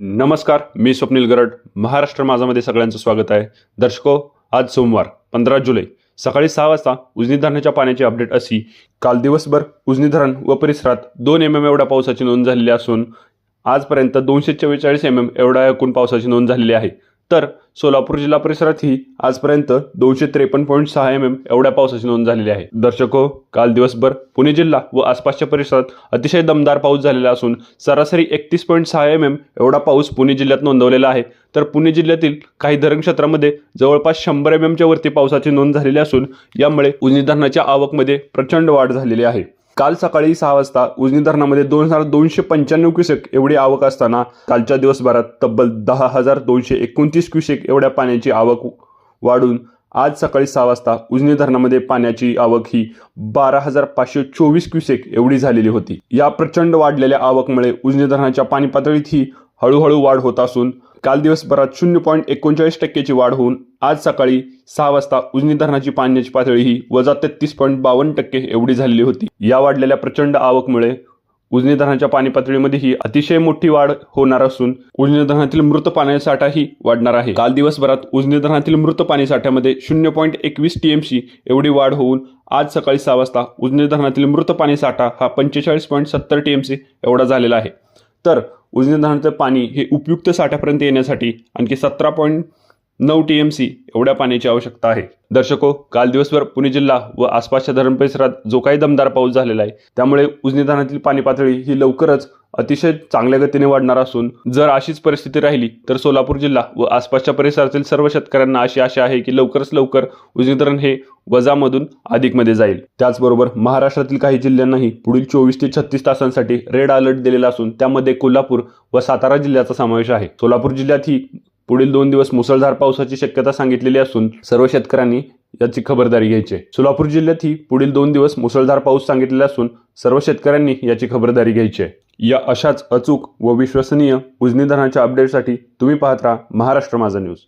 नमस्कार मी स्वप्नील गरड. महाराष्ट्र माझामध्ये सगळ्यांचं स्वागत आहे. दर्शको आज सोमवार पंधरा जुलै सकाळी सहा वाजता उजनी धरणाच्या पाण्याची अपडेट अशी. काल दिवसभर उजनी धरण व परिसरात दोन एम एम एवढ्या पावसाची नोंद झालेली असून आजपर्यंत दोनशे चव्वेचाळीस एम एम एवढ्या एकूण पावसाची नोंद झालेली आहे. तर सोलापूर जिल्हा परिसरातही आजपर्यंत दोनशे त्रेपन्न पॉईंट सहा एम एम एवढ्या पावसाची नोंद झालेली आहे. दर्शको काल दिवसभर पुणे जिल्हा व आसपासच्या परिसरात अतिशय दमदार पाऊस झालेला असून सरासरी एकतीस पॉईंट सहा एम एम एवढा पाऊस पुणे जिल्ह्यात नोंदवलेला आहे. तर पुणे जिल्ह्यातील काही धरण क्षेत्रामध्ये जवळपास शंभर एम एमच्या वरती पावसाची नोंद झालेली असून यामुळे उजनी धरणाच्या आवकमध्ये प्रचंड वाढ झालेली आहे. काल सकाळी सहा वाजता उजनी धरणामध्ये दोन हजार दोनशे पंच्याण्णव क्युसेक एवढी आवक असताना कालच्या दिवसभरात तब्बल दहा हजार दोनशे एकोणतीस क्युसेक एवढ्या पाण्याची आवक वाढून आज सकाळी सहा वाजता उजनी धरणामध्ये पाण्याची आवक ही बारा हजार पाचशे चोवीस क्युसेक एवढी झालेली होती. या प्रचंड वाढलेल्या आवकमुळे उजनी धरणाच्या पाणी पातळीत ही हळूहळू वाढ होत असून काल दिवसभरात शून्य पॉईंट एकोणचाळीस टक्क्याची वाढ होऊन आज सकाळी सहा वाजता उजनी धरणाची पाण्याची पातळी ही वजा तेहतीस पॉईंट बावन्न टक्के एवढी झालेली होती. या वाढलेल्या प्रचंड आवकमुळे उजनी धरणाच्या पाणी पातळीमध्ये ही अतिशय मोठी वाढ होणार असून उजनी धरणातील मृत पाण्यासाठाही वाढणार आहे. काल दिवसभरात उजनी धरणातील मृत पाणी साठ्यामध्ये शून्य पॉईंट एकवीस टीएमसी एवढी वाढ होऊन आज सकाळी सहा वाजता उजनी धरणातील मृत पाणी साठा हा पंचेचाळीस पॉईंट सत्तर टीएमसी एवढा झालेला आहे. तर उजनी धरणाचं पाणी हे उपयुक्त साठ्यापर्यंत येण्यासाठी आणखी सतरा पॉईंट नऊ टी एम सी एवढ्या पाण्याची आवश्यकता आहे. दर्शको काल दिवसभर पुणे जिल्हा व आसपासच्या धरण परिसरात जो काही दमदार पाऊस झालेला आहे त्यामुळे उजनी धरणातील पाणी पातळी ही लवकरच अतिशय चांगल्या गतीने वाढणार असून जर अशीच परिस्थिती राहिली तर सोलापूर जिल्हा व आसपासच्या परिसरातील सर्व शेतकऱ्यांना अशी आशा आहे की लवकरच लवकर उजनीकरण हे वजामधून अधिकमध्ये जाईल. त्याचबरोबर महाराष्ट्रातील काही जिल्ह्यांनाही पुढील चोवीस ते छत्तीस तासांसाठी रेड अलर्ट दिलेला असून त्यामध्ये कोल्हापूर व सातारा जिल्ह्याचा समावेश आहे. सोलापूर जिल्ह्यात ही पुढील दोन दिवस मुसळधार पावसाची शक्यता सांगितलेली असून सर्व शेतकऱ्यांनी याची खबरदारी घ्यायची आहे. सोलापूर जिल्ह्यातही पुढील दोन दिवस मुसळधार पाऊस सांगितलेला असून सर्व शेतकऱ्यांनी याची खबरदारी घ्यायची आहे. या अशाच अचूक व विश्वसनीय उजनी धरणाच्या अपडेटसाठी तुम्ही पाहत राहा महाराष्ट्र माझा न्यूज